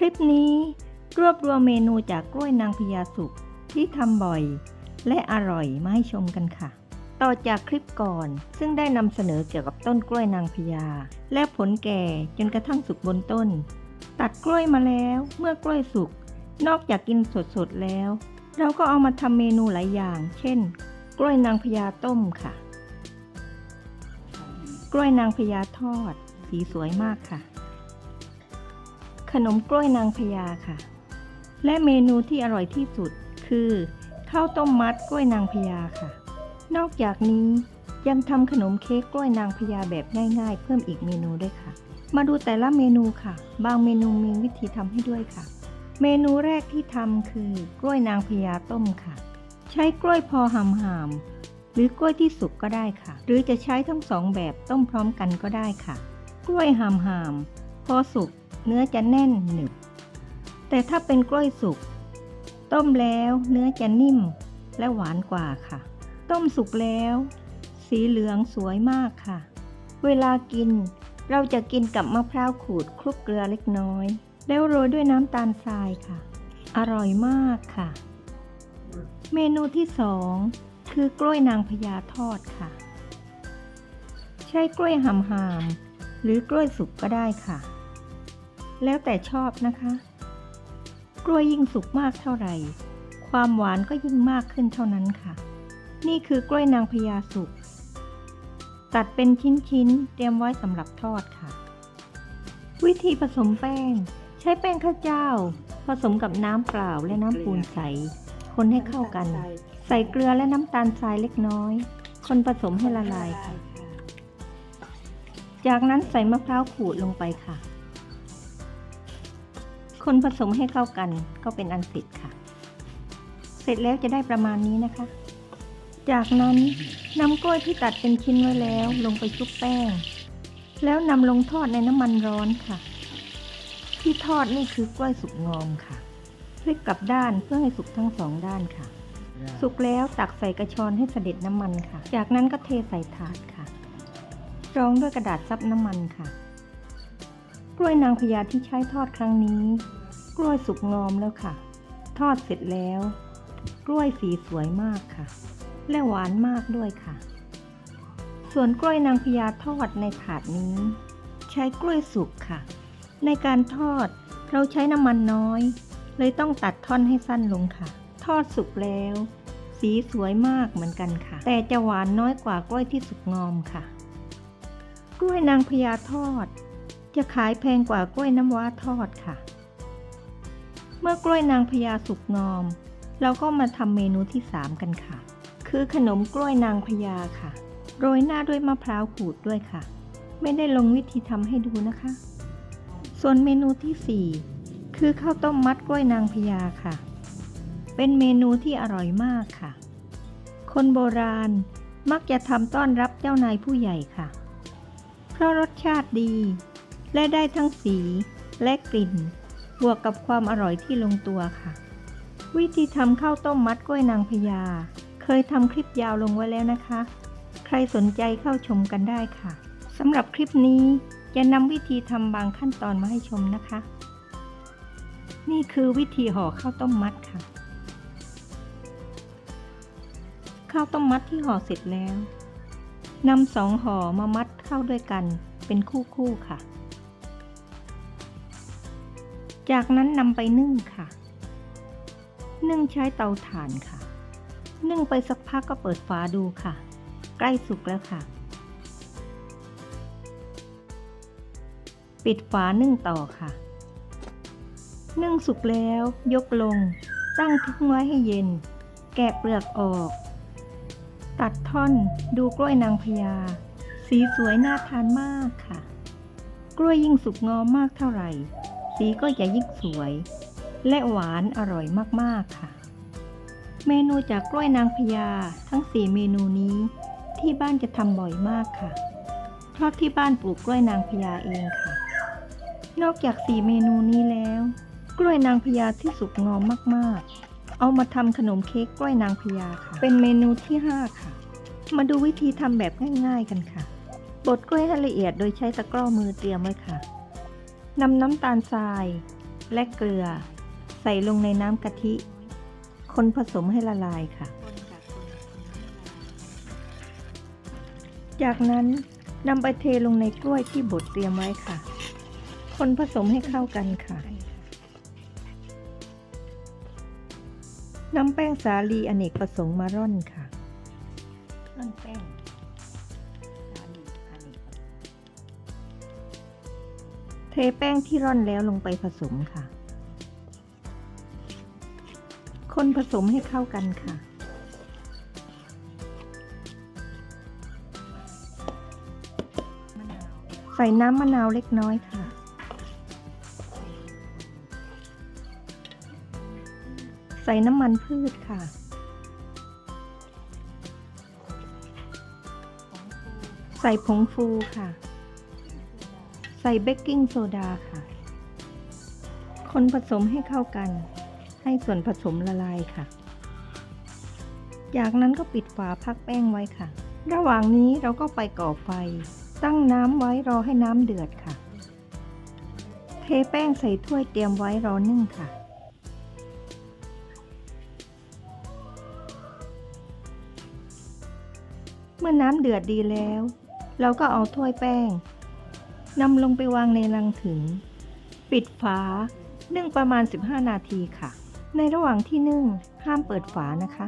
คลิปนี้รวบรวมเมนูจากกล้วยนางพญาสุกที่ทำบ่อย และอร่อยมาให้ชมกันค่ะ ต่อจากคลิปก่อนซึ่งได้นำเสนอเกี่ยวกับต้นกล้วยนางพญาและผลแก่จนกระทั่งสุกบนต้น ตัดกล้วยมาแล้วเมื่อกล้วยสุก นอกจากกินสดๆแล้ว เราก็เอามาทำเมนูหลายอย่าง เช่น กล้วยนางพญาต้มค่ะ กล้วยนางพญาทอด สีสวยมากค่ะ ขนมกล้วยนางพญาค่ะ และเมนูที่อร่อยที่สุดคือข้าวต้มมัดกล้วยนางพญาค่ะ นอกจากนี้ยังทำขนมเค้กกล้วยนางพญาแบบง่าย ๆ เพิ่มอีกเมนูด้วยค่ะ มาดูแต่ละเมนูค่ะ บางเมนูมีวิธีทำให้ด้วยค่ะ เมนูแรกที่ทำคือกล้วยนางพญาต้มค่ะ ใช้กล้วยพอหำๆหรือกล้วยที่สุกก็ได้ค่ะ หรือจะใช้ทั้งสองแบบต้มพร้อมกันก็ได้ค่ะ กล้วยหำๆพอสุก เนื้อจะแน่นหนึบ แต่ถ้าเป็นกล้วยสุก ต้มแล้วเนื้อจะนิ่มและหวานกว่าค่ะ ต้มสุกแล้ว สีเหลืองสวยมากค่ะ เวลากิน เราจะกินกับมะพร้าวขูดคลุกเกลือเล็กน้อย แล้วโรยด้วยน้ำตาลทรายค่ะ อร่อยมากค่ะ เมนูที่สองคือกล้วยนางพญาทอดค่ะ ใช้กล้วยหำหามหรือกล้วยสุกก็ได้ค่ะ แล้วแต่ชอบนะคะ กล้วยยิ่งสุกมากเท่าไหร่ ความหวานก็ยิ่งมากขึ้นเท่านั้นค่ะ นี่คือกล้วยนางพญาสุก ตัดเป็นชิ้นๆ เตรียมไว้สำหรับทอดค่ะ วิธีผสมแป้ง ใช้แป้งข้าวเจ้า ผสมกับน้ำเปล่าและน้ำปูนใส คนให้เข้ากัน ใส่เกลือและน้ำตาลทรายเล็กน้อย คนผสมให้ละลายค่ะ จากนั้นใส่มะพร้าวขูดลงไปค่ะ คนผสมให้เข้ากันก็เป็นอันเสร็จค่ะ เสร็จแล้วจะได้ประมาณนี้นะคะ จากนั้นนำกล้วยที่ตัดเป็นชิ้นไว้แล้วลงไปชุบแป้ง แล้วนำลงทอดในน้ำมันร้อนค่ะ ที่ทอดนี่คือกล้วยสุกงอมค่ะพลิกกลับด้านเพื่อให้สุกทั้งสองด้านค่ะ สุกแล้วตักใส่กระชอนให้เสด็จน้ำมันค่ะ จากนั้นก็เทใส่ถาดค่ะ รองด้วยกระดาษซับน้ำมันค่ะ กล้วยนางพญาที่ใช้ทอดครั้งนี้ กล้วยสุกงอมแล้วค่ะ ทอดเสร็จแล้ว กล้วยสีสวยมากค่ะ และหวานมากด้วยค่ะ ส่วนกล้วยนางพญาทอดในถาดนี้ ใช้กล้วยสุกค่ะ ในการทอดเราใช้น้ำมันน้อย เลยต้องตัดท่อนให้สั้นลงค่ะ ทอดสุกแล้ว สีสวยมากเหมือนกันค่ะ แต่จะหวานน้อยกว่ากล้วยที่สุกงอมค่ะ กล้วยนางพญาทอด จะขายแพงกว่ากล้วยน้ำว้าทอดค่ะ เมื่อกล้วยนางพญาสุกงอม เราก็มาทำเมนูที่ 3 กันค่ะ คือขนมกล้วยนางพญาค่ะ โรยหน้าด้วยมะพร้าวขูดด้วยค่ะ ไม่ได้ลงวิธีทำให้ดูนะคะ ส่วนเมนูที่ 4 คือข้าวต้มมัดกล้วยนางพญาค่ะ เป็นเมนูที่อร่อยมากค่ะ คนโบราณมักจะทำต้อนรับเจ้านายผู้ใหญ่ค่ะ เพราะรสชาติดี และได้ทั้งสีและกลิ่น บวกกับความอร่อยที่ลงตัวค่ะ วิธีทำข้าวต้มมัดกล้วยนางพญา เคยทำคลิปยาวลงไว้แล้วนะคะ ใครสนใจเข้าชมกันได้ค่ะสำหรับคลิปนี้จะนำวิธีทำบางขั้นตอนมาให้ชมนะคะ นี่คือวิธีห่อข้าวต้มมัดค่ะ ข้าวต้มมัดที่ห่อเสร็จแล้วนำสองห่อมามัดเข้าด้วยกันเป็นคู่ๆค่ะ จากนั้นนำไปนึ่งค่ะ นึ่งใช้เตาถ่านค่ะ นึ่งไปสักพักก็เปิดฝาดูค่ะ ใกล้สุกแล้วค่ะ ปิดฝานึ่งต่อค่ะ นึ่งสุกแล้วยกลง ตั้งทิ้งไว้ให้เย็น แกะเปลือกออก ตัดท่อนดูกล้วยนางพญา สีสวยน่าทานมากค่ะ กล้วยยิ่งสุกงอมมากเท่าไหร่ สีก็จะยิ่งสวย และหวานอร่อยมากๆค่ะ เมนูจากกล้วยนางพญาทั้ง 4 เมนูนี้ ที่บ้านจะทำบ่อยมากค่ะ เพราะที่บ้านปลูกกล้วยนางพญาเองค่ะ นอกจาก 4 เมนูนี้แล้ว กล้วยนางพญาที่สุกงอมมากๆ เอามาทำขนมเค้กกล้วยนางพญาค่ะ เป็นเมนูที่ 5 ค่ะ มาดูวิธีทำแบบง่าย ๆกันค่ะบดกล้วยให้ละเอียดโดยใช้ตะกร้อมือเตรียมไว้ค่ะ นำน้ำตาลทราย และเกลือ ใส่ลงในน้ำกะทิ คนผสมให้ละลายค่ะ จากนั้นนำไปเทลงในกล้วยที่บดเตรียมไว้ค่ะ คนผสมให้เข้ากันค่ะนำแป้งสาลีอเนกประสงค์มาร่อนค่ะร่อนแป้ง ทแป้งที่ร่อนแล้วลงไปผสมค่ะ คนผสมให้เข้ากันค่ะ ใส่น้ำมะนาวเล็กน้อยค่ะ ใส่น้ำมันพืชค่ะ ใส่ผงฟูค่ะ ส่เบกกิ้งโซดาค่ะ คนผสมให้เข้ากัน ให้ส่วนผสมละลายค่ะ จากนั้นก็ปิดฝาพักแป้งไว้ค่ะ ระหว่างนี้เราก็ไปก่อไฟ ตั้งน้ำไว้รอให้น้ำเดือดค่ะ เทแป้งใส่ถ้วยเตรียมไว้รอนึ่งค่ะเมื่อน้ำเดือดดีแล้ว เราก็เอาถ้วยแป้ง นำลงไปวางในรังถึง ปิดฝา นึ่งประมาณ 15 นาทีค่ะ ในระหว่างที่นึ่งห้ามเปิดฝานะคะ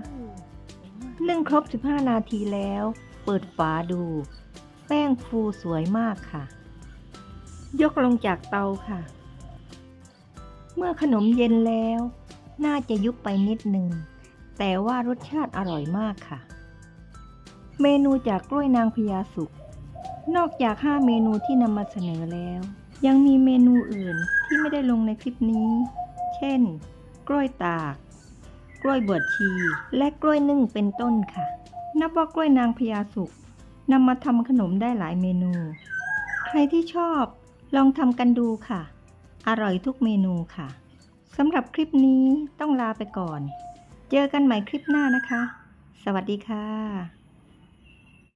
นึ่งครบ 15 นาทีแล้ว เปิดฝาดู แป้งฟูสวยมากค่ะ ยกลงจากเตาค่ะ เมื่อขนมเย็นแล้ว น่าจะยุบไปนิดหนึ่ง แต่ว่ารสชาติอร่อยมากค่ะ เมนูจากกล้วยนางพญาสุก นอกจาก 5 เมนูที่นำมาเสนอแล้ว ยังมีเมนูอื่นที่ไม่ได้ลงในคลิปนี้ เช่น กล้วยตาก กล้วยบวชชี และกล้วยนึ่งเป็นต้นค่ะ นับว่ากล้วยนางพญาสุกนำมาทำขนมได้หลายเมนู ใครที่ชอบลองทำกันดูค่ะ อร่อยทุกเมนูค่ะสำหรับคลิปนี้ต้องลาไปก่อน เจอกันใหม่คลิปหน้านะคะ สวัสดีค่ะ